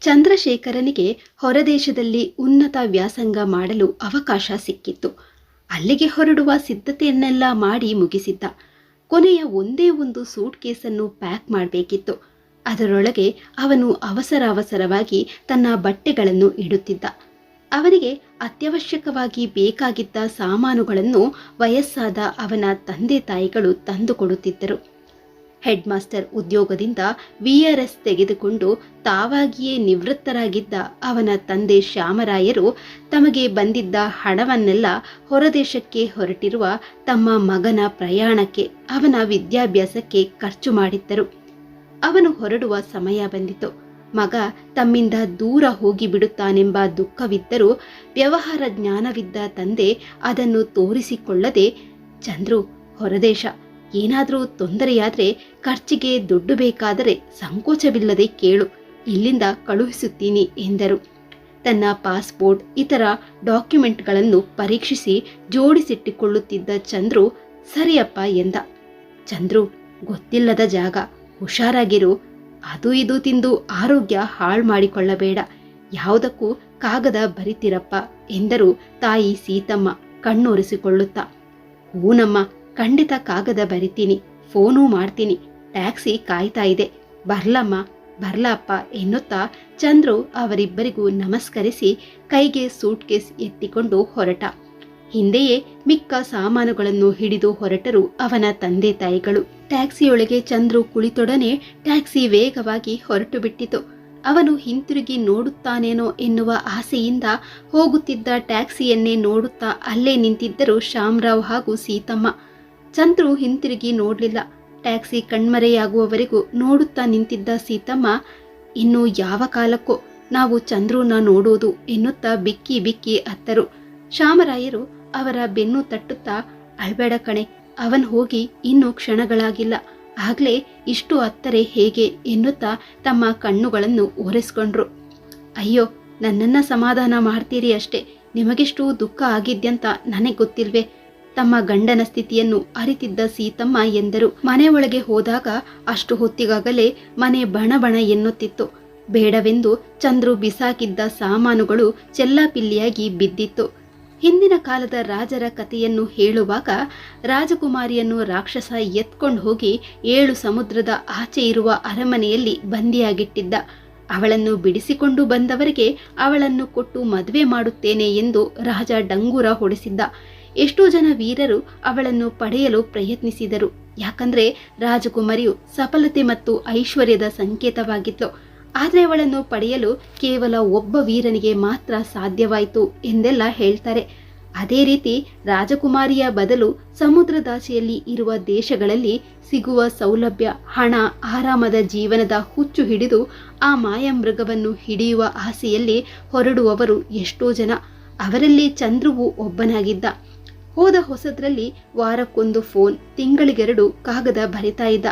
ಚಂದ್ರಶೇಖರನಿಗೆ ಹೊರದೇಶದಲ್ಲಿ ಉನ್ನತ ವ್ಯಾಸಂಗ ಮಾಡಲು ಅವಕಾಶ ಸಿಕ್ಕಿತ್ತು. ಅಲ್ಲಿಗೆ ಹೊರಡುವ ಸಿದ್ಧತೆಯನ್ನೆಲ್ಲ ಮಾಡಿ ಮುಗಿಸಿದ್ದ. ಕೊನೆಯ ಒಂದೇ ಒಂದು ಸೂಟ್ ಕೇಸನ್ನು ಪ್ಯಾಕ್ ಮಾಡಬೇಕಿತ್ತು. ಅದರೊಳಗೆ ಅವನು ಅವಸರ ಅವಸರವಾಗಿ ತನ್ನ ಬಟ್ಟೆಗಳನ್ನು ಇಡುತ್ತಿದ್ದ. ಅವನಿಗೆ ಅತ್ಯವಶ್ಯಕವಾಗಿ ಬೇಕಾಗಿದ್ದ ಸಾಮಾನುಗಳನ್ನು ವಯಸ್ಸಾದ ಅವನ ತಂದೆ ತಾಯಿಗಳು ತಂದುಕೊಡುತ್ತಿದ್ದರು. ಹೆಡ್ ಮಾಸ್ಟರ್ ಉದ್ಯೋಗದಿಂದ ವಿಆರ್ಎಸ್ ತೆಗೆದುಕೊಂಡು ತಾವಾಗಿಯೇ ನಿವೃತ್ತರಾಗಿದ್ದ ಅವನ ತಂದೆ ಶ್ಯಾಮರಾಯರು ತಮಗೆ ಬಂದಿದ್ದ ಹಣವನ್ನೆಲ್ಲ ಹೊರದೇಶಕ್ಕೆ ಹೊರಟಿರುವ ತಮ್ಮ ಮಗನ ಪ್ರಯಾಣಕ್ಕೆ, ಅವನ ವಿದ್ಯಾಭ್ಯಾಸಕ್ಕೆ ಖರ್ಚು ಮಾಡಿದ್ದರು. ಅವನು ಹೊರಡುವ ಸಮಯ ಬಂದಿತು. ಮಗ ತಮ್ಮಿಂದ ದೂರ ಹೋಗಿ ಬಿಡುತ್ತಾನೆಂಬ ದುಃಖವಿದ್ದರೂ ವ್ಯವಹಾರ ಜ್ಞಾನವಿದ್ದ ತಂದೆ ಅದನ್ನು ತೋರಿಸಿಕೊಳ್ಳದೆ, ಚಂದ್ರು, ಹೊರದೇಶ. ಏನಾದರೂ ತೊಂದರೆಯಾದರೆ ಖರ್ಚಿಗೆ ದುಡ್ಡು ಬೇಕಾದರೆ ಸಂಕೋಚವಿಲ್ಲದೆ ಕೇಳು. ಇಲ್ಲಿಂದ ಕಳುಹಿಸುತ್ತೀನಿ ಎಂದರು. ತನ್ನ ಪಾಸ್ಪೋರ್ಟ್, ಇತರ ಡಾಕ್ಯುಮೆಂಟ್ಗಳನ್ನು ಪರೀಕ್ಷಿಸಿ ಜೋಡಿಸಿಟ್ಟುಕೊಳ್ಳುತ್ತಿದ್ದ ಚಂದ್ರು, ಸರಿಯಪ್ಪ ಎಂದ. ಚಂದ್ರು, ಗೊತ್ತಿಲ್ಲದ ಜಾಗ, ಹುಷಾರಾಗಿರು. ಅದು ಇದು ತಿಂದು ಆರೋಗ್ಯ ಹಾಳು ಮಾಡಿಕೊಳ್ಳಬೇಡ. ಯಾವುದಕ್ಕೂ ಕಾಗದ ಬರಿತಿರಪ್ಪ ಎಂದರು ತಾಯಿ ಸೀತಮ್ಮ ಕಣ್ಣೊರೆಸಿಕೊಳ್ಳುತ್ತಾ. ಹೂನಮ್ಮ ಖಂಡಿತ ಕಾಗದ ಬರಿತೀನಿ, ಫೋನೂ ಮಾಡ್ತೀನಿ, ಟ್ಯಾಕ್ಸಿ ಕಾಯ್ತಾ ಇದೆ. ಬರ್ಲಮ್ಮ, ಬರ್ಲಪ್ಪ ಎನ್ನುತ್ತಾ ಚಂದ್ರು ಅವರಿಬ್ಬರಿಗೂ ನಮಸ್ಕರಿಸಿ ಕೈಗೆ ಸೂಟ್ ಕೇಸ್ ಎತ್ತಿಕೊಂಡು ಹೊರಟ. ಹಿಂದೆಯೇ ಮಿಕ್ಕ ಸಾಮಾನುಗಳನ್ನು ಹಿಡಿದು ಹೊರಟರು ಅವನ ತಂದೆ ತಾಯಿಗಳು. ಟ್ಯಾಕ್ಸಿಯೊಳಗೆ ಚಂದ್ರು ಕುಳಿತೊಡನೆ ಟ್ಯಾಕ್ಸಿ ವೇಗವಾಗಿ ಹೊರಟು ಬಿಟ್ಟಿತು ಅವನು ಹಿಂತಿರುಗಿ ನೋಡುತ್ತಾನೇನೋ ಎನ್ನುವ ಆಸೆಯಿಂದ ಹೋಗುತ್ತಿದ್ದ ಟ್ಯಾಕ್ಸಿಯನ್ನೇ ನೋಡುತ್ತಾ ಅಲ್ಲೇ ನಿಂತಿದ್ದರು ಶ್ಯಾಮರಾವ್ ಹಾಗೂ ಸೀತಮ್ಮ. ಚಂದ್ರು ಹಿಂತಿರುಗಿ ನೋಡಲಿಲ್ಲ. ಟ್ಯಾಕ್ಸಿ ಕಣ್ಮರೆಯಾಗುವವರೆಗೂ ನೋಡುತ್ತಾ ನಿಂತಿದ್ದ ಸೀತಮ್ಮ, ಇನ್ನು ಯಾವ ಕಾಲಕ್ಕೋ ನಾವು ಚಂದ್ರೂನ ನೋಡೋದು ಎನ್ನುತ್ತಾ ಬಿಕ್ಕಿ ಬಿಕ್ಕಿ ಅತ್ತರು. ಶಾಮರಾಯರು ಅವರ ಬೆನ್ನು ತಟ್ಟುತ್ತಾ, ಅಳ್ಬೇಡ ಕಣೆ, ಅವನ್ ಹೋಗಿ ಇನ್ನೂ ಕ್ಷಣಗಳಾಗಿಲ್ಲ. ಆಗ್ಲೇ ಇಷ್ಟು ಅತ್ತರೆ ಹೇಗೆ? ಎನ್ನುತ್ತಾ ತಮ್ಮ ಕಣ್ಣುಗಳನ್ನು ಓರೆಸ್ಕೊಂಡ್ರು ಅಯ್ಯೋ, ನನ್ನನ್ನ ಸಮಾಧಾನ ಮಾಡ್ತೀರಿ ಅಷ್ಟೇ. ನಿಮಗೆಷ್ಟು ದುಃಖ ಆಗಿದ್ಯಂತ ನನಗೆ ಗೊತ್ತಿಲ್ವೇ? ತಮ್ಮ ಗಂಡನ ಸ್ಥಿತಿಯನ್ನು ಅರಿತಿದ್ದ ಸೀತಮ್ಮ ಎಂದರು. ಮನೆ ಒಳಗೆ ಹೋದಾಗ ಅಷ್ಟು ಹೊತ್ತಿಗಾಗಲೇ ಮನೆ ಬಣ ಬಣ ಎನ್ನುತ್ತಿತ್ತು. ಬೇಡವೆಂದು ಚಂದ್ರು ಬಿಸಾಕಿದ್ದ ಸಾಮಾನುಗಳು ಚೆಲ್ಲಾಪಿಲ್ಲಿಯಾಗಿ ಬಿದ್ದಿತ್ತು. ಹಿಂದಿನ ಕಾಲದ ರಾಜರ ಕಥೆಯನ್ನು ಹೇಳುವಾಗ ರಾಜಕುಮಾರಿಯನ್ನು ರಾಕ್ಷಸ ಎತ್ಕೊಂಡು ಹೋಗಿ ಏಳು ಸಮುದ್ರದ ಆಚೆ ಇರುವ ಅರಮನೆಯಲ್ಲಿ ಬಂದಿಯಾಗಿಟ್ಟಿದ್ದ. ಅವಳನ್ನು ಬಿಡಿಸಿಕೊಂಡು ಬಂದವರಿಗೆ ಅವಳನ್ನು ಕೊಟ್ಟು ಮದುವೆ ಮಾಡುತ್ತೇನೆ ಎಂದು ರಾಜ ಡಂಗೂರ ಹೊಡೆಸಿದ್ದ. ಎಷ್ಟೋ ಜನ ವೀರರು ಅವಳನ್ನು ಪಡೆಯಲು ಪ್ರಯತ್ನಿಸಿದರು. ಯಾಕಂದ್ರೆ ರಾಜಕುಮಾರಿಯು ಸಫಲತೆ ಮತ್ತು ಐಶ್ವರ್ಯದ ಸಂಕೇತವಾಗಿತ್ತು. ಆದರೆ ಅವಳನ್ನು ಪಡೆಯಲು ಕೇವಲ ಒಬ್ಬ ವೀರನಿಗೆ ಮಾತ್ರ ಸಾಧ್ಯವಾಯಿತು ಎಂದೆಲ್ಲ ಹೇಳ್ತಾರೆ. ಅದೇ ರೀತಿ ರಾಜಕುಮಾರಿಯ ಬದಲು ಸಮುದ್ರದಾಚೆಯಲ್ಲಿ ಇರುವ ದೇಶಗಳಲ್ಲಿ ಸಿಗುವ ಸೌಲಭ್ಯ, ಹಣ, ಆರಾಮದ ಜೀವನದ ಹುಚ್ಚು ಹಿಡಿದು ಆ ಮಾಯಮೃಗವನ್ನು ಹಿಡಿಯುವ ಆಸೆಯಲ್ಲಿ ಹೊರಡುವವರು ಎಷ್ಟೋ ಜನ. ಅವರಲ್ಲಿ ಚಂದ್ರುವು ಒಬ್ಬನಾಗಿದ್ದ. ಹೋದ ಹೊಸದ್ರಲ್ಲಿ ವಾರಕ್ಕೊಂದು ಫೋನ್, ತಿಂಗಳಿಗೆರಡು ಕಾಗದ ಬರಿತಾ ಇದ್ದ.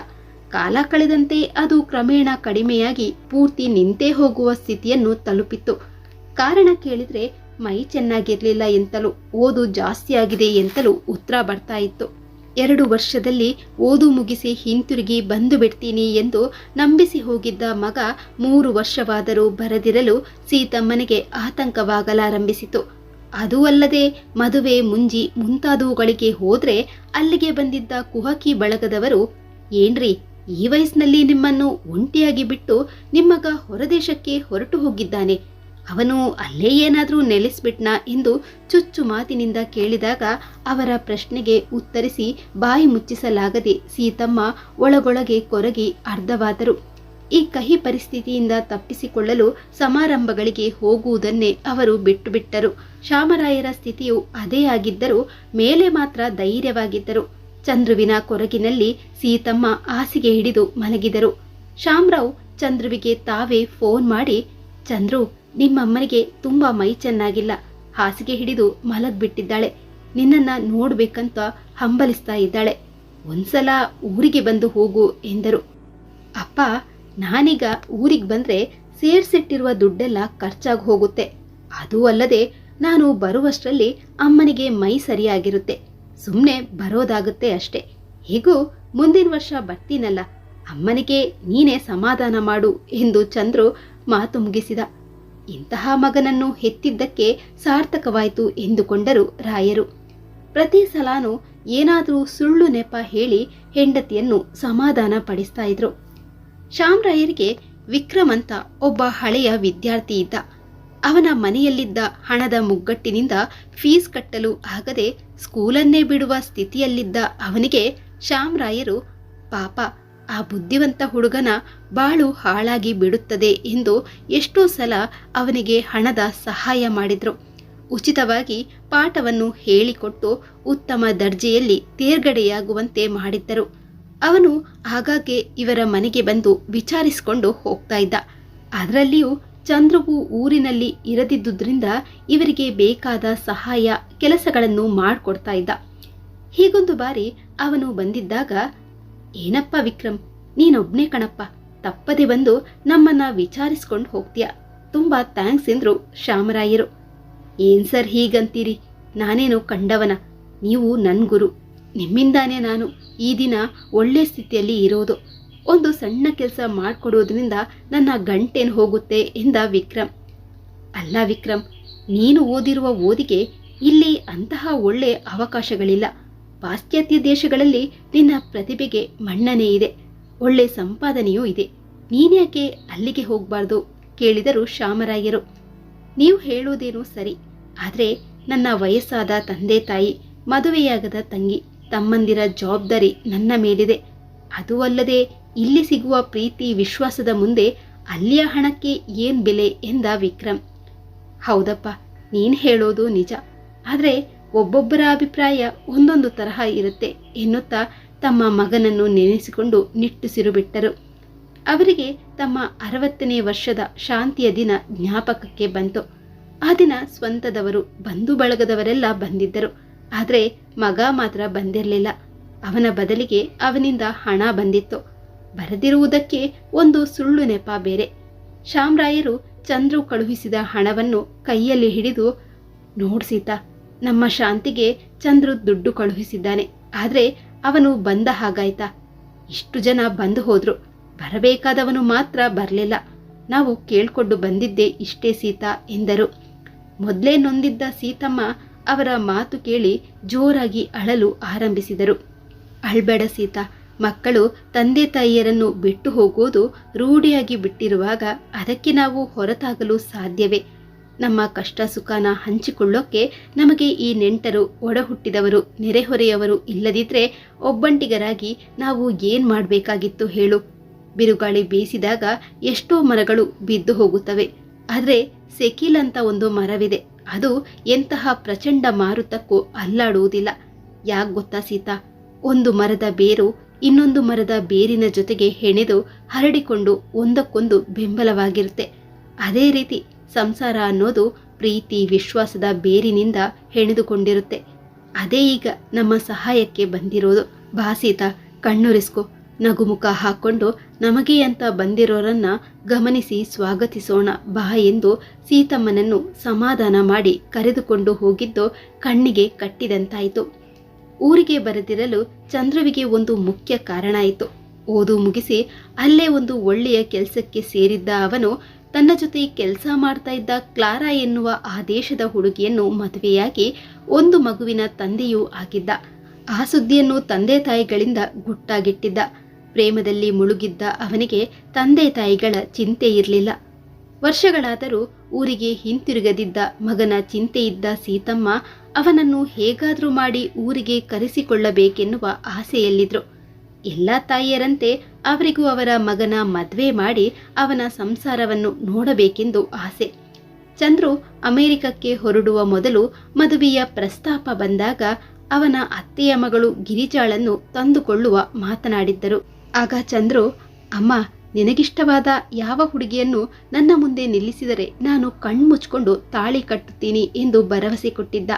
ಕಾಲ ಕಳೆದಂತೆ ಅದು ಕ್ರಮೇಣ ಕಡಿಮೆಯಾಗಿ ಪೂರ್ತಿ ನಿಂತೇ ಹೋಗುವ ಸ್ಥಿತಿಯನ್ನು ತಲುಪಿತ್ತು. ಕಾರಣ ಕೇಳಿದ್ರೆ, ಮೈ ಚೆನ್ನಾಗಿರ್ಲಿಲ್ಲ ಎಂತಲೂ, ಓದು ಜಾಸ್ತಿ ಆಗಿದೆ ಎಂತಲೂ ಉತ್ತರ ಬರ್ತಾ ಇತ್ತು. ಎರಡು ವರ್ಷದಲ್ಲಿ ಓದು ಮುಗಿಸಿ ಹಿಂತಿರುಗಿ ಬಂದು ಬಿಡ್ತೀನಿ ಎಂದು ನಂಬಿಸಿ ಹೋಗಿದ್ದ ಮಗ ಮೂರು ವರ್ಷವಾದರೂ ಬರದಿರಲು ಸೀತಮ್ಮನಿಗೆ ಆತಂಕವಾಗಲಾರಂಭಿಸಿತು. ಅದೂ ಅಲ್ಲದೆ ಮದುವೆ ಮುಂಜಿ ಮುಂತಾದವುಗಳಿಗೆ ಹೋದ್ರೆ ಅಲ್ಲಿಗೆ ಬಂದಿದ್ದ ಕುಹಕಿ ಬಳಗದವರು, ಏನ್ರಿ, ಈ ವಯಸ್ಸಿನಲ್ಲಿ ನಿಮ್ಮನ್ನು ಒಂಟಿಯಾಗಿ ಬಿಟ್ಟು ನಿಮ್ಮಗ ಹೊರದೇಶಕ್ಕೆ ಹೊರಟು ಹೋಗಿದ್ದಾನೆ. ಅವನು ಅಲ್ಲೇ ಏನಾದರೂ ನೆಲೆಸ್ಬಿಟ್ನಾ? ಎಂದು ಚುಚ್ಚು ಮಾತಿನಿಂದ ಕೇಳಿದಾಗ ಅವರ ಪ್ರಶ್ನೆಗೆ ಉತ್ತರಿಸಿ ಬಾಯಿ ಮುಚ್ಚಿಸಲಾಗದೆ ಸೀತಮ್ಮ ಒಳಗೊಳಗೆ ಕೊರಗಿ ಅರ್ಧವಾದರು. ಈ ಕಹಿ ಪರಿಸ್ಥಿತಿಯಿಂದ ತಪ್ಪಿಸಿಕೊಳ್ಳಲು ಸಮಾರಂಭಗಳಿಗೆ ಹೋಗುವುದನ್ನೇ ಅವರು ಬಿಟ್ಟು ಬಿಟ್ಟರು ಶ್ಯಾಮರಾಯರ ಸ್ಥಿತಿಯು ಅದೇ ಆಗಿದ್ದರೂ ಮೇಲೆ ಮಾತ್ರ ಧೈರ್ಯವಾಗಿದ್ದರು. ಚಂದ್ರುವಿನ ಕೊರಗಿನಲ್ಲಿ ಸೀತಮ್ಮ ಹಾಸಿಗೆ ಹಿಡಿದು ಮಲಗಿದರು. ಶಾಮರಾವ್ ಚಂದ್ರುವಿಗೆ ತಾವೇ ಫೋನ್ ಮಾಡಿ, ಚಂದ್ರು, ನಿಮ್ಮಮ್ಮನಿಗೆ ತುಂಬಾ ಮೈ ಚೆನ್ನಾಗಿಲ್ಲ. ಹಾಸಿಗೆ ಹಿಡಿದು ಮಲಗ್ಬಿಟ್ಟಿದ್ದಾಳೆ. ನಿನ್ನನ್ನ ನೋಡ್ಬೇಕಂತ ಹಂಬಲಿಸ್ತಾ ಇದ್ದಾಳೆ. ಒಂದ್ಸಲ ಊರಿಗೆ ಬಂದು ಹೋಗು ಎಂದರು. ಅಪ್ಪ, ನಾನೀಗ ಊರಿಗೆ ಬಂದ್ರೆ ಸೇರ್ಸಿಟ್ಟಿರುವ ದುಡ್ಡೆಲ್ಲ ಖರ್ಚಾಗಿ ಹೋಗುತ್ತೆ. ಅದೂ ಅಲ್ಲದೆ ನಾನು ಬರುವಷ್ಟರಲ್ಲಿ ಅಮ್ಮನಿಗೆ ಮೈ ಸರಿಯಾಗಿರುತ್ತೆ. ಸುಮ್ಮನೆ ಬರೋದಾಗುತ್ತೆ ಅಷ್ಟೆ. ಹೀಗೂ ಮುಂದಿನ ವರ್ಷ ಬರ್ತೀನಲ್ಲ. ಅಮ್ಮನಿಗೆ ನೀನೇ ಸಮಾಧಾನ ಮಾಡು ಎಂದು ಚಂದ್ರು ಮಾತು ಮುಗಿಸಿದ. ಇಂತಹ ಮಗನನ್ನು ಹೆತ್ತಿದ್ದಕ್ಕೆ ಸಾರ್ಥಕವಾಯಿತು ಎಂದುಕೊಂಡರು ರಾಯರು. ಪ್ರತಿ ಸಲಾನು ಏನಾದರೂ ಸುಳ್ಳು ನೆಪ ಹೇಳಿ ಹೆಂಡತಿಯನ್ನು ಸಮಾಧಾನ ಪಡಿಸ್ತಾ ಇದ್ರು. ಶ್ಯಾಮರಾಯರಿಗೆ ವಿಕ್ರಮ್ ಅಂತ ಒಬ್ಬ ಹಳೆಯ ವಿದ್ಯಾರ್ಥಿ ಇದ್ದ. ಅವನ ಮನೆಯಲ್ಲಿದ್ದ ಹಣದ ಮುಗ್ಗಟ್ಟಿನಿಂದ ಫೀಸ್ ಕಟ್ಟಲು ಆಗದೆ ಸ್ಕೂಲನ್ನೇ ಬಿಡುವ ಸ್ಥಿತಿಯಲ್ಲಿದ್ದ ಅವನಿಗೆ ಶ್ಯಾಮರಾಯರು, ಪಾಪ, ಆ ಬುದ್ಧಿವಂತ ಹುಡುಗನ ಬಾಳು ಹಾಳಾಗಿ ಬಿಡುತ್ತದೆ ಎಂದು ಎಷ್ಟೋ ಸಲ ಅವನಿಗೆ ಹಣದ ಸಹಾಯ ಮಾಡಿದ್ರು. ಉಚಿತವಾಗಿ ಪಾಠವನ್ನು ಹೇಳಿಕೊಟ್ಟು ಉತ್ತಮ ದರ್ಜೆಯಲ್ಲಿ ತೇರ್ಗಡೆಯಾಗುವಂತೆ ಮಾಡಿದ್ದರು. ಅವನು ಆಗಾಗ್ಗೆ ಇವರ ಮನೆಗೆ ಬಂದು ವಿಚಾರಿಸಿಕೊಂಡು ಹೋಗ್ತಾ ಇದ್ದ. ಅದರಲ್ಲಿಯೂ ಚಂದ್ರುವು ಊರಿನಲ್ಲಿ ಇರದಿದ್ದುದರಿಂದ ಇವರಿಗೆ ಬೇಕಾದ ಸಹಾಯ, ಕೆಲಸಗಳನ್ನು ಮಾಡಿಕೊಡ್ತಾ ಇದ್ದ. ಹೀಗೊಂದು ಬಾರಿ ಅವನು ಬಂದಿದ್ದಾಗ, ಏನಪ್ಪ ವಿಕ್ರಮ್ ನೀನೊಬ್ನೇ ಕಣಪ್ಪ, ತಪ್ಪದೆ ಬಂದು ನಮ್ಮನ್ನ ವಿಚಾರಿಸ್ಕೊಂಡು ಹೋಗ್ತೀಯ. ತುಂಬಾ ಥ್ಯಾಂಕ್ಸ್ ಎಂದ್ರು ಶ್ಯಾಮರಾಯರು. ಏನ್ ಸರ್ ಹೀಗಂತೀರಿ? ನಾನೇನು ಕಂಡವನ? ನೀವು ನನ್ ಗುರು. ನಿಮ್ಮಿಂದಾನೇ ನಾನು ಈ ದಿನ ಒಳ್ಳೆ ಸ್ಥಿತಿಯಲ್ಲಿ ಇರೋದು. ಒಂದು ಸಣ್ಣ ಕೆಲಸ ಮಾಡಿಕೊಡೋದ್ರಿಂದ ನನ್ನ ಗಂಟೇನು ಹೋಗುತ್ತೆ ಎಂದ ವಿಕ್ರಮ್. ಅಲ್ಲ ವಿಕ್ರಮ್, ನೀನು ಓದಿರುವ ಓದಿಗೆ ಇಲ್ಲಿ ಅಂತಹ ಒಳ್ಳೆ ಅವಕಾಶಗಳಿಲ್ಲ. ಪಾಶ್ಚಾತ್ಯ ದೇಶಗಳಲ್ಲಿ ನಿನ್ನ ಪ್ರತಿಭೆಗೆ ಮನ್ನಣೆ ಇದೆ. ಒಳ್ಳೆ ಸಂಪಾದನೆಯೂ ಇದೆ. ನೀನ್ಯಾಕೆ ಅಲ್ಲಿಗೆ ಹೋಗಬಾರ್ದು? ಕೇಳಿದರು ಶ್ಯಾಮರಾಯರು ನೀವು ಹೇಳೋದೇನೋ ಸರಿ, ಆದರೆ ನನ್ನ ವಯಸ್ಸಾದ ತಂದೆ ತಾಯಿ, ಮದುವೆಯಾಗದ ತಂಗಿ, ತಮ್ಮಂದಿರ ಜವಾಬ್ದಾರಿ ನನ್ನ ಮೇಲಿದೆ. ಅದೂ ಅಲ್ಲದೆ ಇಲ್ಲಿ ಸಿಗುವ ಪ್ರೀತಿ ವಿಶ್ವಾಸದ ಮುಂದೆ ಅಲ್ಲಿಯ ಹಣಕ್ಕೆ ಏನ್ ಬೆಲೆ ಎಂದ ವಿಕ್ರಮ್. ಹೌದಪ್ಪ, ನೀನ್ ಹೇಳೋದು ನಿಜ. ಆದರೆ ಒಬ್ಬೊಬ್ಬರ ಅಭಿಪ್ರಾಯ ಒಂದೊಂದು ತರಹ ಇರುತ್ತೆ ಎನ್ನುತ್ತಾ ತಮ್ಮ ಮಗನನ್ನು ನೆನೆಸಿಕೊಂಡು ನಿಟ್ಟುಸಿರು ಬಿಟ್ಟರು ಅವರಿಗೆ ತಮ್ಮ ಅರವತ್ತನೇ ವರ್ಷದ ಶಾಂತಿಯ ದಿನ ಜ್ಞಾಪಕಕ್ಕೆ ಬಂತು. ಆ ದಿನ ಸ್ವಂತದವರು, ಬಂಧು ಬಳಗದವರೆಲ್ಲ ಬಂದಿದ್ದರು. ಆದರೆ ಮಗ ಮಾತ್ರ ಬಂದಿರಲಿಲ್ಲ. ಅವನ ಬದಲಿಗೆ ಅವನಿಂದ ಹಣ ಬಂದಿತ್ತು. ಬರದಿರುವುದಕ್ಕೆ ಒಂದು ಸುಳ್ಳು ನೆಪ ಬೇರೆ. ಶ್ಯಾಮರಾಯರು ಚಂದ್ರು ಕಳುಹಿಸಿದ ಹಣವನ್ನು ಕೈಯಲ್ಲಿ ಹಿಡಿದು, ನೋಡ್ ಸೀತಾ, ನಮ್ಮ ಶಾಂತಿಗೆ ಚಂದ್ರು ದುಡ್ಡು ಕಳುಹಿಸಿದ್ದಾನೆ. ಆದರೆ ಅವನು ಬಂದ ಹಾಗಾಯ್ತಾ? ಇಷ್ಟು ಜನ ಬಂದು ಹೋದ್ರು. ಬರಬೇಕಾದವನು ಮಾತ್ರ ಬರಲಿಲ್ಲ. ನಾವು ಕೇಳ್ಕೊಂಡು ಬಂದಿದ್ದೆ ಇಷ್ಟೇ ಸೀತಾ, ಎಂದರು. ಮೊದಲೇ ನೊಂದಿದ್ದ ಸೀತಮ್ಮ ಅವರ ಮಾತು ಕೇಳಿ ಜೋರಾಗಿ ಅಳಲು ಆರಂಭಿಸಿದರು. ಅಳ್ಬೇಡ ಸೀತಾ ಮಕ್ಕಳು ತಂದೆ ತಾಯಿಯರನ್ನು ಬಿಟ್ಟು ಹೋಗುವುದು ರೂಢಿಯಾಗಿ ಬಿಟ್ಟಿರುವಾಗ ಅದಕ್ಕೆ ನಾವು ಹೊರತಾಗಲು ಸಾಧ್ಯವೇ? ನಮ್ಮ ಕಷ್ಟ ಸುಖನ ಹಂಚಿಕೊಳ್ಳೋಕೆ ನಮಗೆ ಈ ನೆಂಟರು ಒಡಹುಟ್ಟಿದವರು, ನೆರೆಹೊರೆಯವರು ಇಲ್ಲದಿದ್ದರೆ ಒಬ್ಬಂಟಿಗರಾಗಿ ನಾವು ಏನು ಮಾಡಬೇಕಾಗಿತ್ತು ಹೇಳು? ಬಿರುಗಾಳಿ ಬೀಸಿದಾಗ ಎಷ್ಟೋ ಮರಗಳು ಬಿದ್ದು ಹೋಗುತ್ತವೆ. ಆದರೆ ಸೆಕಿಲ್ ಅಂತ ಒಂದು ಮರವಿದೆ. ಅದು ಎಂತಹ ಪ್ರಚಂಡ ಮಾರುತಕ್ಕೂ ಅಲ್ಲಾಡುವುದಿಲ್ಲ. ಯಾಕೆ ಗೊತ್ತಾ ಸೀತಾ? ಒಂದು ಮರದ ಬೇರು ಇನ್ನೊಂದು ಮರದ ಬೇರಿನ ಜೊತೆಗೆ ಹೆಣೆದು ಹರಡಿಕೊಂಡು ಒಂದಕ್ಕೊಂದು ಬೆಂಬಲವಾಗಿರುತ್ತೆ. ಅದೇ ರೀತಿ ಸಂಸಾರ ಅನ್ನೋದು ಪ್ರೀತಿ, ವಿಶ್ವಾಸದ ಬೇರಿನಿಂದ ಹೆಣೆದುಕೊಂಡಿರುತ್ತೆ. ಅದೇ ಈಗ ನಮ್ಮ ಸಹಾಯಕ್ಕೆ ಬಂದಿರೋದು. ಬಾ ಸೀತಾ, ಕಣ್ಣುರಿಸ್ಕೊ. ನಗುಮುಖ ಹಾಕೊಂಡು ನಮಗೆ ಅಂತ ಬಂದಿರೋರನ್ನ ಗಮನಿಸಿ ಸ್ವಾಗತಿಸೋಣ. ಬಾ ಎಂದು ಸೀತಮ್ಮನನ್ನು ಸಮಾಧಾನ ಮಾಡಿ ಕರೆದುಕೊಂಡು ಹೋಗಿದ್ದು ಕಣ್ಣಿಗೆ ಕಟ್ಟಿದಂತಾಯಿತು. ಊರಿಗೆ ಬರೆದಿರಲು ಚಂದ್ರುವಿಗೆ ಒಂದು ಮುಖ್ಯ ಕಾರಣ ಆಯಿತು ಓದು ಮುಗಿಸಿ ಅಲ್ಲೇ ಒಂದು ಒಳ್ಳೆಯ ಕೆಲಸಕ್ಕೆ ಸೇರಿದ್ದ ಅವನು ತನ್ನ ಜೊತೆ ಕೆಲಸ ಮಾಡ್ತಾ ಇದ್ದ ಕ್ಲಾರಾ ಎನ್ನುವ ಆ ದೇಶದ ಹುಡುಗಿಯನ್ನು ಮದುವೆಯಾಗಿ ಒಂದು ಮಗುವಿನ ತಂದೆಯೂ ಆಗಿದ್ದ. ಆ ಸುದ್ದಿಯನ್ನು ತಂದೆ ತಾಯಿಗಳಿಂದ ಗುಟ್ಟಾಗಿಟ್ಟಿದ್ದ. ಪ್ರೇಮದಲ್ಲಿ ಮುಳುಗಿದ್ದ ಅವನಿಗೆ ತಂದೆ ತಾಯಿಗಳ ಚಿಂತೆ ಇರಲಿಲ್ಲ. ವರ್ಷಗಳಾದರೂ ಊರಿಗೆ ಹಿಂತಿರುಗದಿದ್ದ ಮಗನ ಚಿಂತೆಯಿದ್ದ ಸೀತಮ್ಮ ಅವನನ್ನು ಹೇಗಾದರೂ ಮಾಡಿ ಊರಿಗೆ ಕರೆಸಿಕೊಳ್ಳಬೇಕೆನ್ನುವ ಆಸೆಯಲ್ಲಿದ್ರು. ಎಲ್ಲ ತಾಯಿಯರಂತೆ ಅವರಿಗೂ ಅವರ ಮಗನ ಮದುವೆ ಮಾಡಿ ಅವನ ಸಂಸಾರವನ್ನು ನೋಡಬೇಕೆಂದು ಆಸೆ. ಚಂದ್ರು ಅಮೆರಿಕಕ್ಕೆ ಹೊರಡುವ ಮೊದಲು ಮದುವೆಯ ಪ್ರಸ್ತಾಪ ಬಂದಾಗ ಅವನ ಅತ್ತೆಯ ಮಗಳು ಗಿರಿಜಾಳನ್ನು ತಂದುಕೊಳ್ಳುವ ಮಾತನಾಡಿದ್ದರು. ಆಗ ಚಂದ್ರು, ಅಮ್ಮ ನಿನಗಿಷ್ಟವಾದ ಯಾವ ಹುಡುಗಿಯನ್ನು ನನ್ನ ಮುಂದೆ ನಿಲ್ಲಿಸಿದರೆ ನಾನು ಕಣ್ಮುಚ್ಕೊಂಡು ತಾಳಿ ಕಟ್ಟುತ್ತೀನಿ ಎಂದು ಭರವಸೆ ಕೊಟ್ಟಿದ್ದ.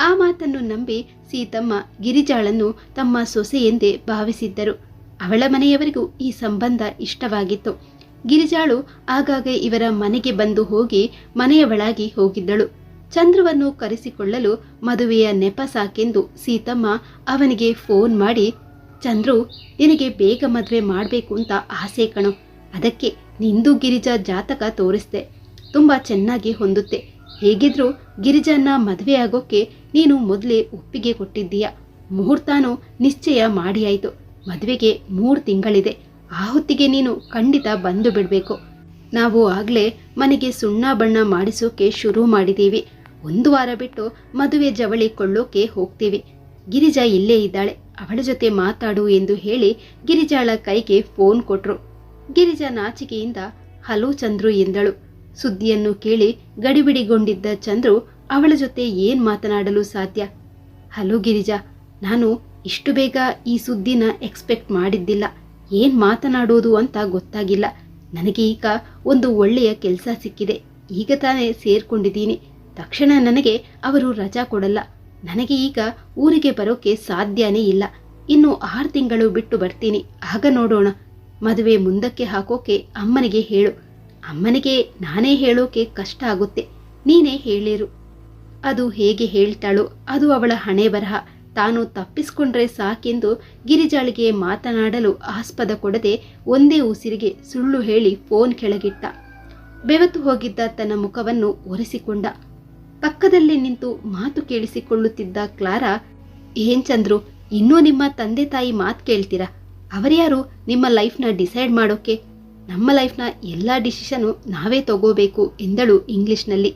ಆ ಮಾತನ್ನು ನಂಬಿ ಸೀತಮ್ಮ ಗಿರಿಜಾಳನ್ನು ತಮ್ಮ ಸೊಸೆಯೆಂದೇ ಭಾವಿಸಿದ್ದರು. ಅವಳ ಮನೆಯವರಿಗೂ ಈ ಸಂಬಂಧ ಇಷ್ಟವಾಗಿತ್ತು. ಗಿರಿಜಾಳು ಆಗಾಗ ಇವರ ಮನೆಗೆ ಬಂದು ಹೋಗಿ ಮನೆಯವಳಾಗಿ ಹೋಗಿದ್ದಳು. ಚಂದ್ರವನ್ನು ಕರೆಸಿಕೊಳ್ಳಲು ಮದುವೆಯ ನೆಪ ಸಾಕೆಂದು ಸೀತಮ್ಮ ಅವನಿಗೆ ಫೋನ್ ಮಾಡಿ ಚಂದ್ರು, ನಿನಗೆ ಬೇಗ ಮದುವೆ ಮಾಡಬೇಕು ಅಂತ ಆಸೆ ಕಣೋ. ಅದಕ್ಕೆ ನಿಂದು ಗಿರಿಜಾ ಜಾತಕ ತೋರಿಸ್ದೆ. ತುಂಬ ಚೆನ್ನಾಗಿ ಹೊಂದುತ್ತೆ. ಹೇಗಿದ್ರೂ ಗಿರಿಜಾನ ಮದುವೆ ಆಗೋಕೆ ನೀನು ಮೊದಲೇ ಒಪ್ಪಿಗೆ ಕೊಟ್ಟಿದ್ದೀಯ? ಮುಹೂರ್ತನೂ ನಿಶ್ಚಯ ಮಾಡಿ ಆಯ್ತು ಮದುವೆಗೆ ಮೂರು ತಿಂಗಳಿದೆ. ಆ ಹೊತ್ತಿಗೆ ನೀನು ಖಂಡಿತ ಬಂದು ಬಿಡಬೇಕು. ನಾವು ಆಗಲೇ ಮನೆಗೆ ಸುಣ್ಣ ಬಣ್ಣ ಮಾಡಿಸೋಕೆ ಶುರು ಮಾಡಿದ್ದೀವಿ ಒಂದು ವಾರ ಬಿಟ್ಟು ಮದುವೆ ಜವಳಿ ಕೊಳ್ಳೋಕೆ ಹೋಗ್ತೀವಿ. ಗಿರಿಜಾ ಇಲ್ಲೇ ಇದ್ದಾಳೆ. ಅವಳ ಜೊತೆ ಮಾತಾಡು ಎಂದು ಹೇಳಿ ಗಿರಿಜಾಳ ಕೈಗೆ ಫೋನ್ ಕೊಟ್ರು. ಗಿರಿಜಾ ನಾಚಿಕೆಯಿಂದ, ಹಲೋ ಚಂದ್ರು ಎಂದಳು. ಸುದ್ದಿಯನ್ನು ಕೇಳಿ ಗಡಿಬಿಡಿಗೊಂಡಿದ್ದ ಚಂದ್ರು ಅವಳ ಜೊತೆ ಏನ್ ಮಾತನಾಡಲು ಸಾಧ್ಯ? ಹಲೋ ಗಿರಿಜಾ, ನಾನು ಇಷ್ಟು ಬೇಗ ಈ ಸುದ್ದಿನ ಎಕ್ಸ್ಪೆಕ್ಟ್ ಮಾಡಿದ್ದಿಲ್ಲ. ಏನ್ ಮಾತನಾಡೋದು ಅಂತ ಗೊತ್ತಾಗಿಲ್ಲ. ನನಗೆ ಈಗ ಒಂದು ಒಳ್ಳೆಯ ಕೆಲಸ ಸಿಕ್ಕಿದೆ. ಈಗ ತಾನೇ ಸೇರ್ಕೊಂಡಿದ್ದೀನಿ. ತಕ್ಷಣ ನನಗೆ ಅವರು ರಜಾ ಕೊಡಲ್ಲ. ನನಗೆ ಈಗ ಊರಿಗೆ ಬರೋಕೆ ಸಾಧ್ಯನೇ ಇಲ್ಲ. ಇನ್ನು ಆರು ತಿಂಗಳು ಬಿಟ್ಟು ಬರ್ತೀನಿ. ಆಗ ನೋಡೋಣ. ಮದುವೆ ಮುಂದಕ್ಕೆ ಹಾಕೋಕೆ ಅಮ್ಮನಿಗೆ ಹೇಳು. ಅಮ್ಮನಿಗೆ ನಾನೇ ಹೇಳೋಕೆ ಕಷ್ಟ ಆಗುತ್ತೆ. ನೀನೇ ಹೇಳಿರು. ಅದು ಹೇಗೆ ಹೇಳ್ತಾಳೋ, ಅದು ಅವಳ ಹಣೆ ಬರಹ. ತಾನು ತಪ್ಪಿಸ್ಕೊಂಡ್ರೆ ಸಾಕೆಂದು ಗಿರಿಜಾಳಿಗೆ ಮಾತನಾಡಲು ಆಸ್ಪದ ಕೊಡದೆ ಒಂದೇ ಉಸಿರಿಗೆ ಸುಳ್ಳು ಹೇಳಿ ಫೋನ್ ಕೆಳಗಿಟ್ಟ. ಬೆವತ್ತು ಹೋಗಿದ್ದ ತನ್ನ ಮುಖವನ್ನು ಒರೆಸಿಕೊಂಡ. ಪಕ್ಕದಲ್ಲಿ ನಿಂತು ಮಾತು ಕೇಳಿಸಿಕೊಳ್ಳುತ್ತಿದ್ದ ಕ್ಲಾರಾ, ಏನ್ ಚಂದ್ರು, ಇನ್ನೂ ನಿಮ್ಮ ತಂದೆ ತಾಯಿ ಮಾತು ಕೇಳ್ತೀರಾ? ಅವರ್ಯಾರು ನಿಮ್ಮ ಲೈಫ್ನ ಡಿಸೈಡ್ ಮಾಡೋಕೆ? ನಮ್ಮ ಲೈಫ್ನ ಎಲ್ಲ ಡಿಸಿಷನು ನಾವೇ ತಗೋಬೇಕು, ಎಂದಳು ಇಂಗ್ಲಿಷ್ನಲ್ಲಿ.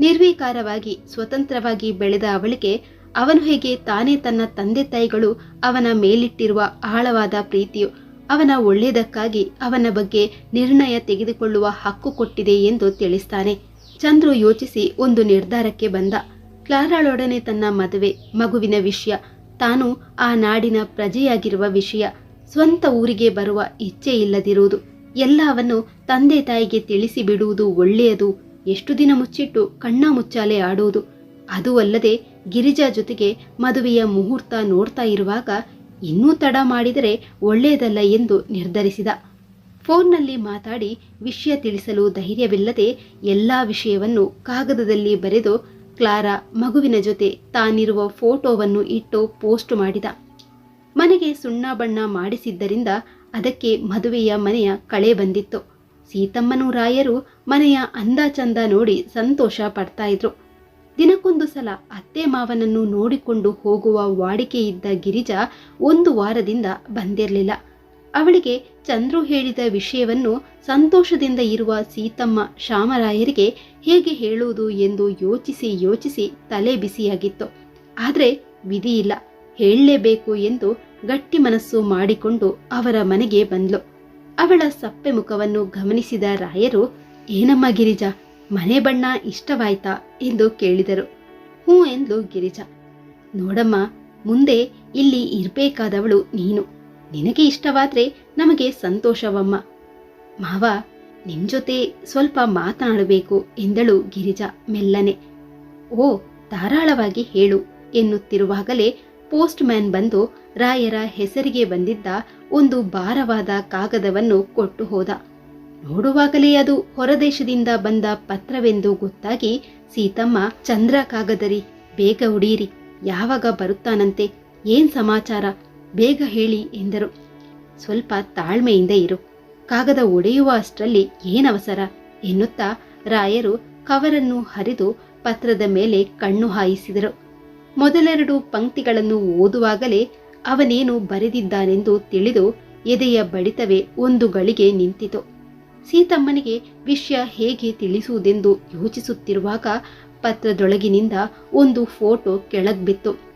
ನಿರ್ವೀಕಾರವಾಗಿ, ಸ್ವತಂತ್ರವಾಗಿ ಬೆಳೆದ ಅವಳಿಗೆ ಅವನು ಹೇಗೆ ತಾನೇ ತನ್ನ ತಂದೆ ತಾಯಿಗಳು ಅವನ ಮೇಲಿಟ್ಟಿರುವ ಆಳವಾದ ಪ್ರೀತಿಯು ಅವನ ಒಳ್ಳೆಯದಕ್ಕಾಗಿ ಅವನ ಬಗ್ಗೆ ನಿರ್ಣಯ ತೆಗೆದುಕೊಳ್ಳುವ ಹಕ್ಕು ಕೊಟ್ಟಿದೆ ಎಂದು ತಿಳಿಸ್ತಾನೆ. ಚಂದ್ರು ಯೋಚಿಸಿ ಒಂದು ನಿರ್ಧಾರಕ್ಕೆ ಬಂದ. ಕ್ಲಾರಾಳೊಡನೆ ತನ್ನ ಮದುವೆ, ಮಗುವಿನ ವಿಷಯ, ತಾನು ಆ ನಾಡಿನ ಪ್ರಜೆಯಾಗಿರುವ ವಿಷಯ, ಸ್ವಂತ ಊರಿಗೆ ಬರುವ ಇಚ್ಛೆ ಇಲ್ಲದಿರುವುದು, ಎಲ್ಲವನ್ನು ತಂದೆ ತಾಯಿಗೆ ತಿಳಿಸಿ ಬಿಡುವುದು ಒಳ್ಳೆಯದು, ಎಷ್ಟು ದಿನ ಮುಚ್ಚಿಟ್ಟು ಕಣ್ಣ ಮುಚ್ಚಾಲೆ ಆಡುವುದು ಅದು ಅಲ್ಲದೆ ಗಿರಿಜಾ ಜೊತೆಗೆ ಮದುವೆಯ ಮುಹೂರ್ತ ನೋಡ್ತಾ ಇರುವಾಗ ಇನ್ನೂ ತಡ ಮಾಡಿದರೆ ಒಳ್ಳೆಯದಲ್ಲ ಎಂದು ನಿರ್ಧರಿಸಿದ. ಫೋನ್ನಲ್ಲಿ ಮಾತಾಡಿ ವಿಷಯ ತಿಳಿಸಲು ಧೈರ್ಯವಿಲ್ಲದೆ ಎಲ್ಲ ವಿಷಯವನ್ನು ಕಾಗದದಲ್ಲಿ ಬರೆದು ಕ್ಲಾರಾ ಮಗುವಿನ ಜೊತೆ ತಾನಿರುವ ಫೋಟೋವನ್ನು ಇಟ್ಟು ಪೋಸ್ಟ್ ಮಾಡಿದ. ಮನೆಗೆ ಸುಣ್ಣ ಬಣ್ಣ ಮಾಡಿಸಿದ್ದರಿಂದ ಅದಕ್ಕೆ ಮದುವೆಯ ಮನೆಯ ಕಳೆ ಬಂದಿತ್ತು. ಸೀತಮ್ಮನು ರಾಯರು ಮನೆಯ ಅಂದ ಚಂದ ನೋಡಿ ಸಂತೋಷ ಪಡ್ತಾ ಇದ್ರು. ದಿನಕ್ಕೊಂದು ಸಲ ಅತ್ತೆ ಮಾವನನ್ನು ನೋಡಿಕೊಂಡು ಹೋಗುವ ವಾಡಿಕೆಯಿದ್ದ ಗಿರಿಜಾ ಒಂದು ವಾರದಿಂದ ಬಂದಿರಲಿಲ್ಲ. ಅವಳಿಗೆ ಚಂದ್ರು ಹೇಳಿದ ವಿಷಯವನ್ನು ಸಂತೋಷದಿಂದ ಇರುವ ಸೀತಮ್ಮ ಶಾಮರಾಯರಿಗೆ ಹೇಗೆ ಹೇಳುವುದು ಎಂದು ಯೋಚಿಸಿ ಯೋಚಿಸಿ ತಲೆ ಬಿಸಿಯಾಗಿತ್ತು. ಆದರೆ ವಿಧಿ ಇಲ್ಲ, ಹೇಳಲೇಬೇಕು ಎಂದು ಗಟ್ಟಿ ಮನಸ್ಸು ಮಾಡಿಕೊಂಡು ಅವರ ಮನೆಗೆ ಬಂದ್ಲು. ಅವಳ ಸಪ್ಪೆ ಮುಖವನ್ನು ಗಮನಿಸಿದ ರಾಯರು, ಏನಮ್ಮ ಗಿರಿಜಾ, ಮನೆ ಬಣ್ಣ ಇಷ್ಟವಾಯ್ತಾ? ಎಂದು ಕೇಳಿದರು. ಹ್ಞೂ ಎಂದು ಗಿರಿಜಾ. ನೋಡಮ್ಮ, ಮುಂದೆ ಇಲ್ಲಿ ಇರಬೇಕಾದವಳು ನೀನು. ನಿನಗೆ ಇಷ್ಟವಾದ್ರೆ ನಮಗೆ ಸಂತೋಷವಮ್ಮ. ಮಾವ, ನಿಮ್ ಜೊತೆ ಸ್ವಲ್ಪ ಮಾತನಾಡಬೇಕು ಎಂದಳು ಗಿರಿಜಾ ಮೆಲ್ಲನೆ. ಓ, ಧಾರಾಳವಾಗಿ ಹೇಳು ಎನ್ನುತ್ತಿರುವಾಗಲೇ ಪೋಸ್ಟ್ ಮ್ಯಾನ್ ಬಂದು ರಾಯರ ಹೆಸರಿಗೆ ಬಂದಿದ್ದ ಒಂದು ಭಾರವಾದ ಕಾಗದವನ್ನು ಕೊಟ್ಟು ಹೋದ. ನೋಡುವಾಗಲೇ ಅದು ಹೊರದೇಶದಿಂದ ಬಂದ ಪತ್ರವೆಂದು ಗೊತ್ತಾಗಿ, ಸೀತಮ್ಮ ಚಂದ್ರ ಕಾಗದರಿ ಬೇಗ ಉಡೀರಿ ಯಾವಾಗ ಬರುತ್ತಾನಂತೆ, ಏನ್ ಸಮಾಚಾರ? ಬೇಗ ಹೇಳಿ ಎಂದರು. ಸ್ವಲ್ಪ ತಾಳ್ಮೆಯಿಂದ ಇರು. ಕಾಗದ ಒಡೆಯುವ ಅಷ್ಟರಲ್ಲಿ ಏನವಸರ ಎನ್ನುತ್ತಾ ರಾಯರು ಕವರನ್ನು ಹರಿದು ಪತ್ರದ ಮೇಲೆ ಕಣ್ಣು ಹಾಯಿಸಿದರು. ಮೊದಲೆರಡು ಪಂಕ್ತಿಗಳನ್ನು ಓದುವಾಗಲೇ ಅವನೇನು ಬರೆದಿದ್ದಾನೆಂದು ತಿಳಿದು ಎದೆಯ ಬಡಿತವೇ ಒಂದು ಗಳಿಗೆ ನಿಂತಿತು. ಸೀತಮ್ಮನಿಗೆ ವಿಷಯ ಹೇಗೆ ತಿಳಿಸುವುದೆಂದು ಯೋಚಿಸುತ್ತಿರುವಾಗ ಪತ್ರದೊಳಗಿನಿಂದ ಒಂದು ಫೋಟೋ ಕೆಳಗ್ಬಿತ್ತು.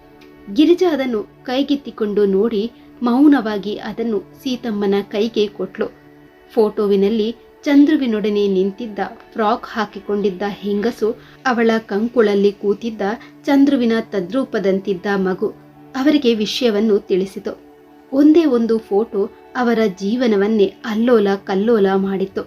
ಗಿರಿಜಾ ಅದನ್ನು ಕೈಗೆತ್ತಿಕೊಂಡು ನೋಡಿ ಮೌನವಾಗಿ ಅದನ್ನು ಸೀತಮ್ಮನ ಕೈಗೆ ಕೊಟ್ಲು. ಫೋಟೋವಿನಲ್ಲಿ ಚಂದ್ರುವಿನೊಡನೆ ನಿಂತಿದ್ದ ಫ್ರಾಕ್ ಹಾಕಿಕೊಂಡಿದ್ದ ಹೆಂಗಸು ಅವಳ ಕಂಕುಳಲ್ಲಿ ಕೂತಿದ್ದ ಚಂದ್ರುವಿನ ತದ್ರೂಪದಂತಿದ್ದ ಮಗು ಅವರಿಗೆ ವಿಷಯವನ್ನು ತಿಳಿಸಿತು. ಒಂದೇ ಒಂದು ಫೋಟೋ ಅವರ ಜೀವನವನ್ನೇ ಅಲ್ಲೋಲ ಕಲ್ಲೋಲ ಮಾಡಿತ್ತು.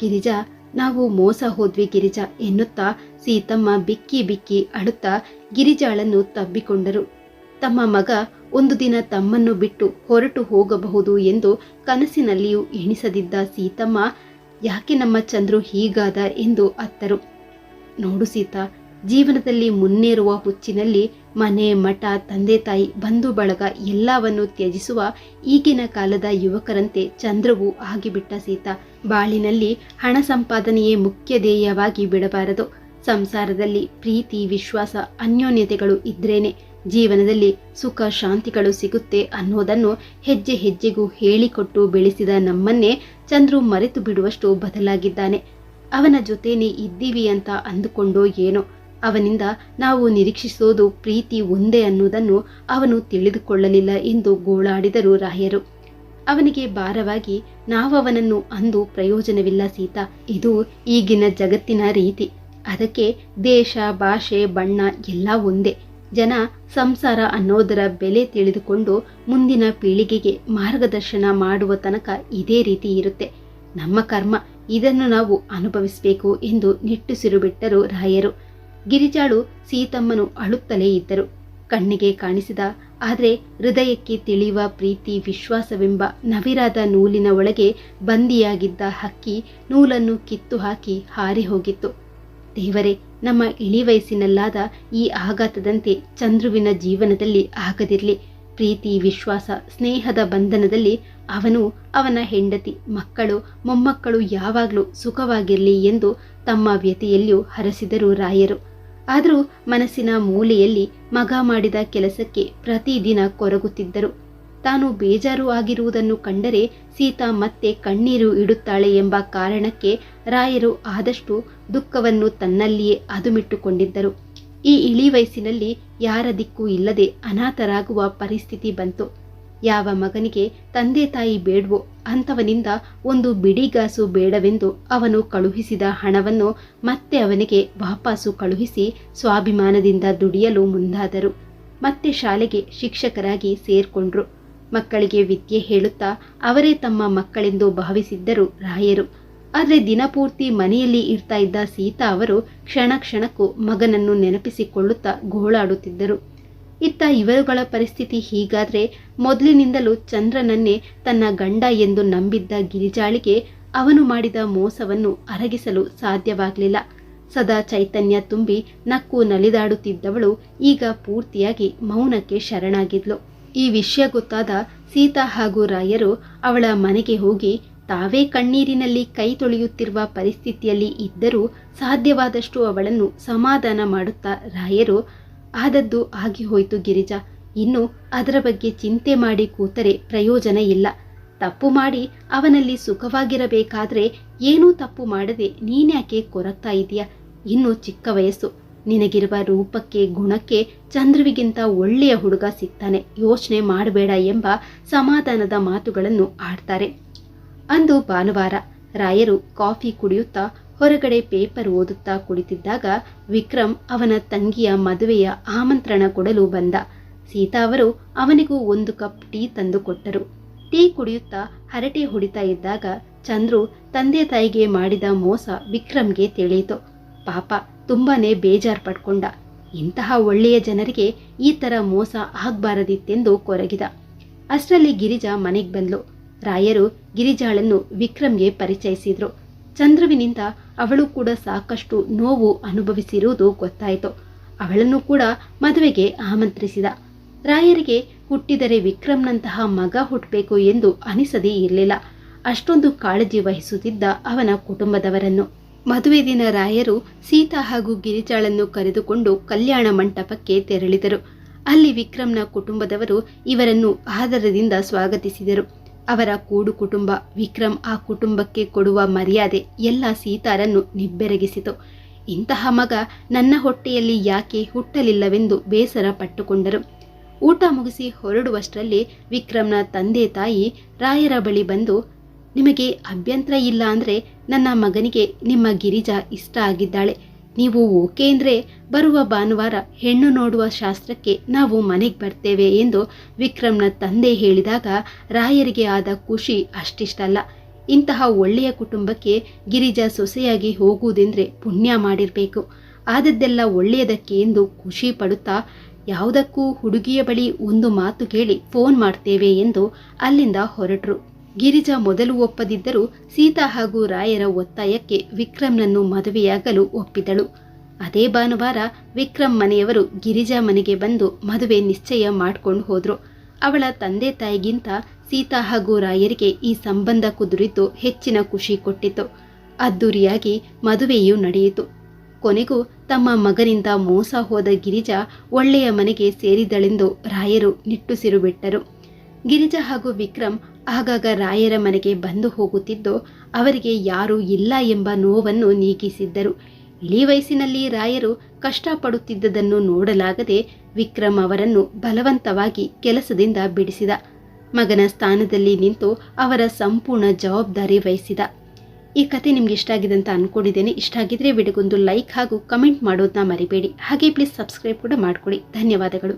ಗಿರಿಜಾ, ನಾವು ಮೋಸ ಹೋದ್ವಿ ಗಿರಿಜಾ ಎನ್ನುತ್ತಾ ಸೀತಮ್ಮ ಬಿಕ್ಕಿ ಬಿಕ್ಕಿ ಅಳುತ್ತಾ ಗಿರಿಜಾಳನ್ನು ತಬ್ಬಿಕೊಂಡರು. ತಮ್ಮ ಮಗ ಒಂದು ದಿನ ತಮ್ಮನ್ನು ಬಿಟ್ಟು ಹೊರಟು ಹೋಗಬಹುದು ಎಂದು ಕನಸಿನಲ್ಲಿಯೂ ಎಣಿಸದಿದ್ದ ಸೀತಮ್ಮ, ಯಾಕೆ ನಮ್ಮ ಚಂದ್ರು ಹೀಗಾದ? ಎಂದು ಅತ್ತರು. ನೋಡು ಸೀತಾ, ಜೀವನದಲ್ಲಿ ಮುನ್ನೇರುವ ಹುಚ್ಚಿನಲ್ಲಿ ಮನೆ, ಮಠ, ತಂದೆ ತಾಯಿ, ಬಂಧು ಬಳಗ ಎಲ್ಲವನ್ನು ತ್ಯಜಿಸುವ ಈಗಿನ ಕಾಲದ ಯುವಕರಂತೆ ಚಂದ್ರವು ಆಗಿಬಿಟ್ಟ ಸೀತಾ. ಬಾಳಿನಲ್ಲಿ ಹಣ ಸಂಪಾದನೆಯೇ ಮುಖ್ಯ ಧ್ಯೇಯವಾಗಿ ಬಿಡಬಾರದು. ಸಂಸಾರದಲ್ಲಿ ಪ್ರೀತಿ, ವಿಶ್ವಾಸ, ಅನ್ಯೋನ್ಯತೆಗಳು ಇದ್ರೇನೆ. ಜೀವನದಲ್ಲಿ ಸುಖ ಶಾಂತಿಗಳು ಸಿಗುತ್ತೆ ಅನ್ನೋದನ್ನು ಹೆಜ್ಜೆ ಹೆಜ್ಜೆಗೂ ಹೇಳಿಕೊಟ್ಟು ಬೆಳೆಸಿದ ನಮ್ಮನ್ನೇ ಚಂದ್ರು ಮರೆತು ಬಿಡುವಷ್ಟು ಬದಲಾಗಿದ್ದಾನೆ. ಅವನ ಜೊತೆನೆ ಇದ್ದೀವಿ ಅಂತ ಅಂದುಕೊಂಡೋ ಏನೋ. ಅವನಿಂದ ನಾವು ನಿರೀಕ್ಷಿಸೋದು ಪ್ರೀತಿ ಒಂದೇ ಅನ್ನೋದನ್ನು ಅವನು ತಿಳಿದುಕೊಳ್ಳಲಿಲ್ಲ ಎಂದು ಗೋಳಾಡಿದರು ರಾಯರು. ಅವನಿಗೆ ಭಾರವಾಗಿ ನಾವವನನ್ನು ಅಂದು ಪ್ರಯೋಜನವಿಲ್ಲ ಸೀತಾ. ಇದು ಈಗಿನ ಜಗತ್ತಿನ ರೀತಿ. ಅದಕ್ಕೆ ದೇಶ, ಭಾಷೆ, ಬಣ್ಣ ಎಲ್ಲ ಒಂದೇ. ಜನ ಸಂಸಾರ ಅನ್ನೋದರ ಬೆಲೆ ತಿಳಿದುಕೊಂಡು ಮುಂದಿನ ಪೀಳಿಗೆಗೆ ಮಾರ್ಗದರ್ಶನ ಮಾಡುವ ತನಕ ಇದೇ ರೀತಿ ಇರುತ್ತೆ. ನಮ್ಮ ಕರ್ಮ ಇದನ್ನು ನಾವು ಅನುಭವಿಸಬೇಕು ಎಂದು ನಿಟ್ಟುಸಿರು ಬಿಟ್ಟರು ರಾಯರು. ಗಿರಿಜಾಳು ಸೀತಮ್ಮನು ಅಳುತ್ತಲೇ ಇದ್ದರು. ಕಣ್ಣಿಗೆ ಕಾಣಿಸಿದ, ಆದರೆ ಹೃದಯಕ್ಕೆ ತಿಳಿಯುವ ಪ್ರೀತಿ, ವಿಶ್ವಾಸವೆಂಬ ನವಿರಾದ ನೂಲಿನ ಒಳಗೆ ಬಂದಿಯಾಗಿದ್ದ ಹಕ್ಕಿ ನೂಲನ್ನು ಕಿತ್ತು ಹಾಕಿ ಹಾರಿ ಹೋಗಿತ್ತು. ದೇವರೇ ನಮ್ಮ ಇಳಿ ವಯಸ್ಸಿನಲ್ಲಾದ ಈ ಆಘಾತದಂತೆ ಚಂದ್ರುವಿನ ಜೀವನದಲ್ಲಿ ಆಗದಿರಲಿ. ಪ್ರೀತಿ, ವಿಶ್ವಾಸ, ಸ್ನೇಹದ ಬಂಧನದಲ್ಲಿ ಅವನು ಅವನ ಹೆಂಡತಿ, ಮಕ್ಕಳು, ಮೊಮ್ಮಕ್ಕಳು ಯಾವಾಗಲೂ ಸುಖವಾಗಿರಲಿ ಎಂದು ತಮ್ಮ ವ್ಯತೆಯಲ್ಲಿಯೂ ಹರಸಿದರು ರಾಯರು. ಆದರೂ ಮನಸ್ಸಿನ ಮೂಲೆಯಲ್ಲಿ ಮಗ ಮಾಡಿದ ಕೆಲಸಕ್ಕೆ ಪ್ರತಿದಿನ ಕೊರಗುತ್ತಿದ್ದರು. ತಾನು ಬೇಜಾರು ಆಗಿರುವುದನ್ನು ಕಂಡರೆ ಸೀತಾ ಮತ್ತೆ ಕಣ್ಣೀರು ಇಡುತ್ತಾಳೆ ಎಂಬ ಕಾರಣಕ್ಕೆ ರಾಯರು ಆದಷ್ಟು ದುಃಖವನ್ನು ತನ್ನಲ್ಲಿಯೇ ಅದುಮಿಟ್ಟುಕೊಂಡಿದ್ದರು. ಈ ಇಳಿ ವಯಸ್ಸಿನಲ್ಲಿ ಯಾರ ದಿಕ್ಕು ಇಲ್ಲದೆ ಅನಾಥರಾಗುವ ಪರಿಸ್ಥಿತಿ ಬಂತು. ಯಾವ ಮಗನಿಗೆ ತಂದೆ ತಾಯಿ ಬೇಡವೋ ಅಂಥವನಿಂದ ಒಂದು ಬಿಡಿಗಾಸು ಬೇಡವೆಂದು ಅವನು ಕಳುಹಿಸಿದ ಹಣವನ್ನು ಮತ್ತೆ ಅವನಿಗೆ ವಾಪಸ್ಸು ಕಳುಹಿಸಿ ಸ್ವಾಭಿಮಾನದಿಂದ ದುಡಿಯಲು ಮುಂದಾದರು. ಮತ್ತೆ ಶಾಲೆಗೆ ಶಿಕ್ಷಕರಾಗಿ ಸೇರ್ಕೊಂಡ್ರು. ಮಕ್ಕಳಿಗೆ ವಿದ್ಯೆ ಹೇಳುತ್ತಾ ಅವರೇ ತಮ್ಮ ಮಕ್ಕಳೆಂದು ಭಾವಿಸಿದ್ದರು ರಾಯರು. ಆದರೆ ದಿನಪೂರ್ತಿ ಮನೆಯಲ್ಲಿ ಇರ್ತಾ ಇದ್ದ ಸೀತಾ ಅವರು ಕ್ಷಣ ಕ್ಷಣಕ್ಕೂ ಮಗನನ್ನು ನೆನಪಿಸಿಕೊಳ್ಳುತ್ತಾ ಗೋಳಾಡುತ್ತಿದ್ದರು. ಇತ್ತ ಇವರುಗಳ ಪರಿಸ್ಥಿತಿ ಹೀಗಾದ್ರೆ ಮೊದಲಿನಿಂದಲೂ ಚಂದ್ರನನ್ನೇ ತನ್ನ ಗಂಡ ಎಂದು ನಂಬಿದ್ದ ಗಿರಿಜಾಳಿಗೆ ಅವನು ಮಾಡಿದ ಮೋಸವನ್ನು ಅರಗಿಸಲು ಸಾಧ್ಯವಾಗಲಿಲ್ಲ. ಸದಾ ಚೈತನ್ಯ ತುಂಬಿ ನಕ್ಕು ನಲಿದಾಡುತ್ತಿದ್ದವಳು ಈಗ ಪೂರ್ತಿಯಾಗಿ ಮೌನಕ್ಕೆ ಶರಣಾಗಿದ್ಲು. ಈ ವಿಷಯ ಗೊತ್ತಾದ ಸೀತಾ ಹಾಗೂ ರಾಯರು ಅವಳ ಮನೆಗೆ ಹೋಗಿ ತಾವೇ ಕಣ್ಣೀರಿನಲ್ಲಿ ಕೈ ತೊಳೆಯುತ್ತಿರುವ ಪರಿಸ್ಥಿತಿಯಲ್ಲಿ ಇದ್ದರೂ ಸಾಧ್ಯವಾದಷ್ಟು ಅವಳನ್ನು ಸಮಾಧಾನ ಮಾಡುತ್ತಾ ರಾಯರು, ಆದದ್ದು ಆಗಿ ಹೋಯಿತು ಗಿರಿಜಾ. ಇನ್ನು ಅದರ ಬಗ್ಗೆ ಚಿಂತೆ ಮಾಡಿ ಕೂತರೆ ಪ್ರಯೋಜನ ಇಲ್ಲ. ತಪ್ಪು ಮಾಡಿ ಅವನಲ್ಲಿ ಸುಖವಾಗಿರಬೇಕಾದ್ರೆ ಏನೂ ತಪ್ಪು ಮಾಡದೆ ನೀನ್ಯಾಕೆ ಕೊರಗ್ತಾ ಇದೆಯಾ ಇನ್ನು ಚಿಕ್ಕ ವಯಸ್ಸು. ನಿನಗಿರುವ ರೂಪಕ್ಕೆ, ಗುಣಕ್ಕೆ ಚಂದ್ರವಿಗಿಂತ ಒಳ್ಳೆಯ ಹುಡುಗ ಸಿಗ್ತಾನೆ. ಯೋಚನೆ ಮಾಡಬೇಡ ಎಂಬ ಸಮಾಧಾನದ ಮಾತುಗಳನ್ನು ಆಡ್ತಾರೆ. ಅಂದು ಭಾನುವಾರ ರಾಯರು ಕಾಫಿ ಕುಡಿಯುತ್ತಾ ಹೊರಗಡೆ ಪೇಪರ್ ಓದುತ್ತಾ ಕುಳಿತಿದ್ದಾಗ ವಿಕ್ರಮ್ ಅವನ ತಂಗಿಯ ಮದುವೆಯ ಆಮಂತ್ರಣ ಕೊಡಲು ಬಂದ. ಸೀತಾ ಅವರು ಅವನಿಗೂ ಒಂದು ಕಪ್ ಟೀ ತಂದು ಕೊಟ್ಟರು. ಟೀ ಕುಡಿಯುತ್ತಾ ಹರಟೆ ಹೊಡಿತಾ ಇದ್ದಾಗ ಚಂದ್ರು ತಂದೆ ತಾಯಿಗೆ ಮಾಡಿದ ಮೋಸ ವಿಕ್ರಮ್ಗೆ ತಿಳಿಯಿತು. ಪಾಪ, ತುಂಬಾನೇ ಬೇಜಾರ್ ಪಡ್ಕೊಂಡ ಇಂತಹ ಒಳ್ಳೆಯ ಜನರಿಗೆ ಈ ಥರ ಮೋಸ ಆಗಬಾರದಿತ್ತೆಂದು ಕೊರಗಿದ. ಅಷ್ಟರಲ್ಲಿ ಗಿರಿಜಾ ಮನೆಗೆ ಬಂದ್ಲು. ರಾಯರು ಗಿರಿಜಾಳನ್ನು ವಿಕ್ರಮ್ಗೆ ಪರಿಚಯಿಸಿದ್ರು. ಚಂದ್ರುವಿನಿಂದ ಅವಳು ಕೂಡ ಸಾಕಷ್ಟು ನೋವು ಅನುಭವಿಸಿರುವುದು ಗೊತ್ತಾಯಿತು. ಅವಳನ್ನು ಕೂಡ ಮದುವೆಗೆ ಆಮಂತ್ರಿಸಿದ. ರಾಯರಿಗೆ ಹುಟ್ಟಿದರೆ ವಿಕ್ರಮ್ನಂತಹ ಮಗ ಹುಟ್ಟಬೇಕು ಎಂದು ಅನಿಸದೇ ಇರಲಿಲ್ಲ. ಅಷ್ಟೊಂದು ಕಾಳಜಿ ವಹಿಸುತ್ತಿದ್ದ ಅವನ ಕುಟುಂಬದವರನ್ನು. ಮದುವೆ ದಿನ ರಾಯರು ಸೀತಾ ಹಾಗೂ ಗಿರಿಜಾಳನ್ನು ಕರೆದುಕೊಂಡು ಕಲ್ಯಾಣ ಮಂಟಪಕ್ಕೆ ತೆರಳಿದರು. ಅಲ್ಲಿ ವಿಕ್ರಮ್ನ ಕುಟುಂಬದವರು ಇವರನ್ನು ಆದರದಿಂದ ಸ್ವಾಗತಿಸಿದರು. ಅವರ ಕೂಡು ಕುಟುಂಬ ವಿಕ್ರಮ್ ಆ ಕುಟುಂಬಕ್ಕೆ ಕೊಡುವ ಮರ್ಯಾದೆ ಎಲ್ಲ ಸೀತಾರನ್ನು ನಿಬ್ಬೆರಗಿಸಿತು. ಇಂತಹ ಮಗ ನನ್ನ ಹೊಟ್ಟೆಯಲ್ಲಿ ಯಾಕೆ ಹುಟ್ಟಲಿಲ್ಲವೆಂದು ಬೇಸರ ಪಟ್ಟುಕೊಂಡರು. ಊಟ ಮುಗಿಸಿ ಹೊರಡುವಷ್ಟರಲ್ಲಿ ವಿಕ್ರಮ್ನ ತಂದೆ ತಾಯಿ ರಾಯರ ಬಳಿ ಬಂದು, ನಿಮಗೆ ಅಭ್ಯಂತರ ಇಲ್ಲ ಅಂದರೆ ನನ್ನ ಮಗನಿಗೆ ನಿಮ್ಮ ಗಿರಿಜಾ ಇಷ್ಟ ಆಗಿದ್ದಾಳೆ. ನೀವು ಓಕೆ ಅಂದರೆ ಬರುವ ಭಾನುವಾರ ಹೆಣ್ಣು ನೋಡುವ ಶಾಸ್ತ್ರಕ್ಕೆ ನಾವು ಮನೆಗೆ ಬರ್ತೇವೆ ಎಂದು ವಿಕ್ರಮ್ನ ತಂದೆ ಹೇಳಿದಾಗ ರಾಯರಿಗೆ ಆದ ಖುಷಿ ಅಷ್ಟಿಷ್ಟಲ್ಲ. ಇಂತಹ ಒಳ್ಳೆಯ ಕುಟುಂಬಕ್ಕೆ ಗಿರಿಜಾ ಸೊಸೆಯಾಗಿ ಹೋಗುವುದೆಂದರೆ ಪುಣ್ಯ ಮಾಡಿರಬೇಕು. ಆದದ್ದೆಲ್ಲ ಒಳ್ಳೆಯದಕ್ಕೆ ಎಂದು ಖುಷಿ ಪಡುತ್ತಾ, ಯಾವುದಕ್ಕೂ ಹುಡುಗಿಯ ಬಳಿ ಒಂದು ಮಾತು ಕೇಳಿ ಫೋನ್ ಮಾಡ್ತೇವೆ ಎಂದು ಅಲ್ಲಿಂದ ಹೊರಟರು. ಗಿರಿಜಾ ಮೊದಲು ಒಪ್ಪದಿದ್ದರೂ ಸೀತಾ ಹಾಗೂ ರಾಯರ ಒತ್ತಾಯಕ್ಕೆ ವಿಕ್ರಮ್ನನ್ನು ಮದುವೆಯಾಗಲು ಒಪ್ಪಿದಳು. ಅದೇ ಭಾನುವಾರ ವಿಕ್ರಮ್ ಮನೆಯವರು ಗಿರಿಜಾ ಮನೆಗೆ ಬಂದು ಮದುವೆ ನಿಶ್ಚಯ ಮಾಡಿಕೊಂಡು ಹೋದರು. ಅವಳ ತಂದೆ ತಾಯಿಗಿಂತ ಸೀತಾ ಹಾಗೂ ರಾಯರಿಗೆ ಈ ಸಂಬಂಧ ಕುದುರಿದ್ದು ಹೆಚ್ಚಿನ ಖುಷಿ ಕೊಟ್ಟಿತು ಅದ್ದೂರಿಯಾಗಿ ಮದುವೆಯೂ ನಡೆಯಿತು. ಕೊನೆಗೂ ತಮ್ಮ ಮಗನಿಂದ ಮೋಸ ಹೋದ ಗಿರಿಜಾ ಒಳ್ಳೆಯ ಮನೆಗೆ ಸೇರಿದಳೆಂದು ರಾಯರು ನಿಟ್ಟುಸಿರು ಬಿಟ್ಟರು. ಗಿರಿಜಾ ಹಾಗೂ ವಿಕ್ರಮ್ ಆಗಾಗ ರಾಯರ ಮನೆಗೆ ಬಂದು ಹೋಗುತ್ತಿದ್ದು ಅವರಿಗೆ ಯಾರೂ ಇಲ್ಲ ಎಂಬ ನೋವನ್ನು ನೀಗಿಸಿದ್ದರು. ಇಳಿ ವಯಸ್ಸಿನಲ್ಲಿ ರಾಯರು ಕಷ್ಟಪಡುತ್ತಿದ್ದುದನ್ನು ನೋಡಲಾಗದೆ ವಿಕ್ರಮ್ ಅವರನ್ನು ಬಲವಂತವಾಗಿ ಕೆಲಸದಿಂದ ಬಿಡಿಸಿದ. ಮಗನ ಸ್ಥಾನದಲ್ಲಿ ನಿಂತು ಅವರ ಸಂಪೂರ್ಣ ಜವಾಬ್ದಾರಿ ವಹಿಸಿದ. ಈ ಕತೆ ನಿಮ್ಗೆ ಇಷ್ಟ ಆಗಿದೆ ಅಂತ ಅನ್ಕೊಂಡಿದ್ದೇನೆ. ಇಷ್ಟ ಆಗಿದ್ರೆ ವಿಡಿಯೋಗೊಂದು ಲೈಕ್ ಹಾಗೂ ಕಮೆಂಟ್ ಮಾಡೋದನ್ನ ಮರಿಬೇಡಿ. ಹಾಗೆ ಪ್ಲೀಸ್ ಸಬ್ಸ್ಕ್ರೈಬ್ ಕೂಡ ಮಾಡ್ಕೊಳ್ಳಿ. ಧನ್ಯವಾದಗಳು.